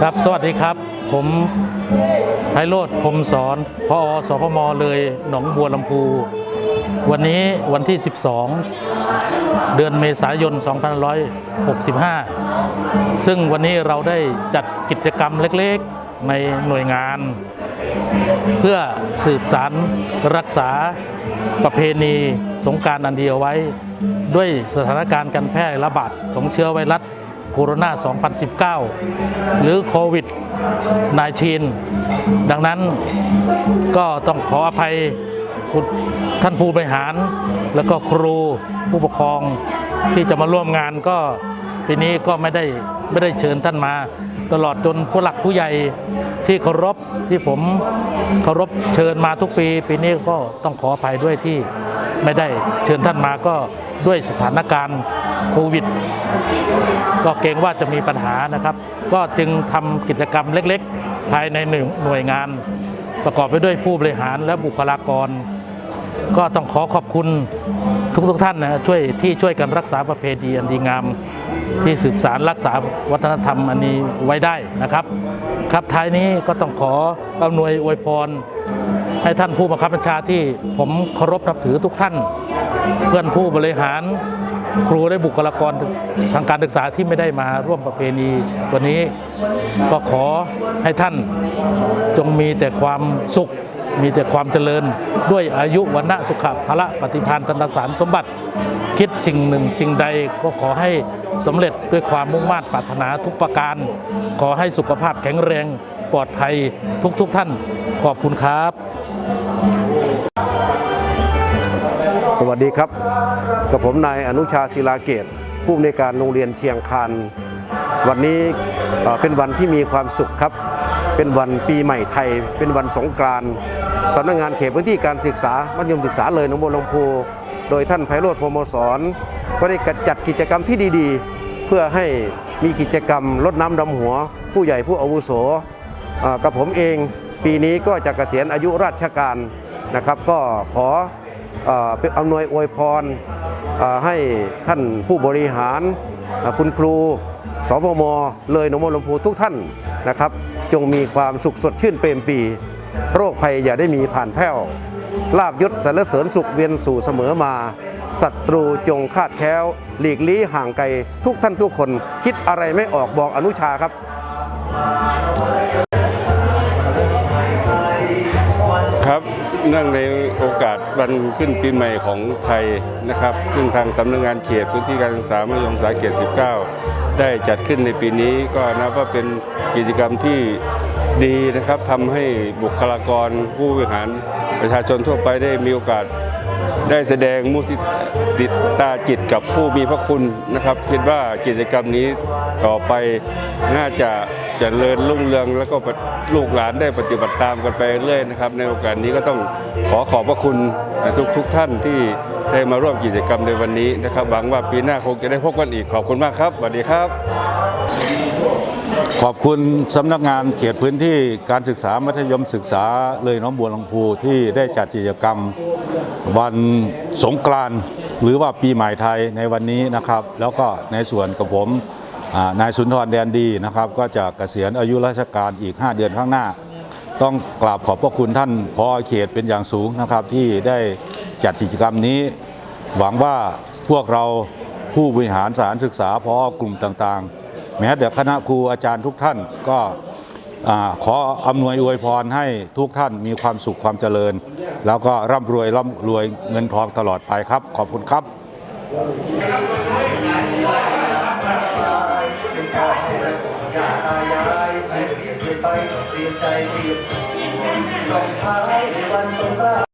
ครับ สวัสดีครับ ผมไพโรธพรมสอนพอสพมเลยหนองบัวลำพู วันนี้วันที่ 12 เดือนเมษายน 2565 ซึ่งวันนี้เราได้จัดกิจกรรมเล็กๆในหน่วยงาน เพื่อสืบสารรักษาประเพณีสงการอันเดียวไว้ ด้วยสถานการณ์การแพร่ระบาดของเชื้อไวรัส โคโรนา 2019 หรือโควิด -19 ดังนั้นก็ต้องขออภัยคุณท่านผู้บริหาร แล้วก็ครูผู้ปกครองที่จะมาร่วมงานก็ปีนี้ก็ไม่ได้ไม่ได้เชิญท่านมา ตลอดจนผู้หลักผู้ใหญ่ที่เคารพที่ผมเคารพเชิญมาทุกปี ปีนี้ก็ต้องขออภัยด้วยที่ไม่ได้เชิญท่านมาก็ด้วยสถานการณ์ โควิด ก็เกรงว่าจะมีปัญหานะครับ ก็จึงทำกิจกรรมเล็กๆ ภายในหนึ่งหน่วยงาน ประกอบไปด้วยผู้บริหารและบุคลากร ก็ต้องขอขอบคุณทุกๆทท่านนะช่วยที่ช่วยกันรักษาประเพณีอันดีงาม ที่สืบสารรักษาวัฒนธรรมอันนี้ไว้ได้นะครับ ครับท้ายนี้ก็ต้องขออำนวยอวยพรให้ท่านผู้บังคับบัญชาที่ผมเคารพนับถือทุกท่าน เพื่อนผู้บริหาร ครูและบุคลากรทางการศึกษาที่ไม่ได้มาร่วมประเพณี วันนี้ก็ขอให้ท่านจงมีแต่ความสุข มีแต่ความเจริญ ด้วยอายุวันณะสุขภละปฏิภาณตันสารสมบัติ คิดสิ่งหนึ่งสิ่งใดก็ขอให้สำเร็จด้วยความมุ่งมา่ปรารถนาทุกประการ ขอให้สุขภาพแข็งแรงปลอดภัยทุกๆทท่านขอบคุณครับ ดีครับ กับผมนายอนุชาศิลาเกต ผู้อำนวยการโรงเรียนเชียงคานวันนี้เป็นวันที่มีความสุขครับ เป็นวันปีใหม่ไทย เป็นวันสงกรานต์สำนักงานเขตพื้นที่การศึกษามัธยมศึกษาเลยหนองบัวลำพูโดยท่านไพโรธพรหมสอนก็ได้จัดกิจกรรมที่ดีๆ เพื่อให้มีกิจกรรมลดน้ำดำหัว ผู้ใหญ่ผู้อาวุโสกับผมเอง ปีนี้ก็จะเกษียณอายุราชการนะครับ ก็ขอ อ่อเป็นอำนวยอวยพรให้ท่านผู้บริหารคุณครูสพมเลยหนองบัวลำพูทุกท่านนะครับ จงมีความสุขสดชื่นเปรมปี โรคภัยอย่าได้มีผ่านแผ้วลาบยศสรรเสริญสุขเวียนสู่เสมอมาศัตรูจงคาดแคล้ว หลีกลี้ห่างไกล ทุกท่านทุกคน คิดอะไรไม่ออกบอกอนุชาครับครับ เนื่องในโอกาสวันขึ้นปีใหม่ของไทยนะครับ ซึ่งทางสำนักงานเขตพื้นที่การศึกษามัธยมศึกษาเขต 19 ได้จัดขึ้นในปีนี้ก็นับว่าเป็นกิจกรรมที่ดีนะครับทำให้บุคลากรผู้บริหารประชาชนทั่วไปได้มีโอกาสได้แสดงมุทิติตาจิตกับผู้มีพระคุณนะครับ คิดว่ากิจกรรมนี้ต่อไปน่าจะ เจริญรุ่งเรืองแล้วก็ลูกหลานได้ปฏิบัติตามกันไปเรื่อยนะครับ ในโอกาสนี้ก็ต้องขอขอบพระคุณทุกทุกท่านที่ได้มาร่วมกิจกรรมในวันนี้นะครับหวังว่าปีหน้าคงจะได้พบกันอีกขอบคุณมากครับสวัสดีครับ ขอบคุณสำนักงานเขตพื้นที่การศึกษามัธยมศึกษาเลยน้องบัวลำพูที่ได้จัดกิจกรรมวันสงกรานต์หรือว่าปีใหม่ไทยในวันนี้นะครับ แล้วก็ในส่วนกับผม นายสุนทรแดนดีนะครับ ก็จะเกษียณอายุราชการอีก 5 เดือนข้างหน้า ต้องกราบขอบพระคุณท่านพอเขตเป็นอย่างสูงนะครับ ที่ได้จัดกิจกรรมนี้ หวังว่าพวกเราผู้บริหารสถารศึกษาพอกลุ่มต่างๆ แม้แต่คณะครูอาจารย์ทุกท่านก็ขออำนวยอวยพรให้ทุกท่านมีความสุขความเจริญ แล้วก็ร่ำรวยร่ำรวยเงินทองตลอดไปครับ ขอบคุณครับ เปลี่ยนใจเปลี่ยนส่งท้ายในวันสงกราน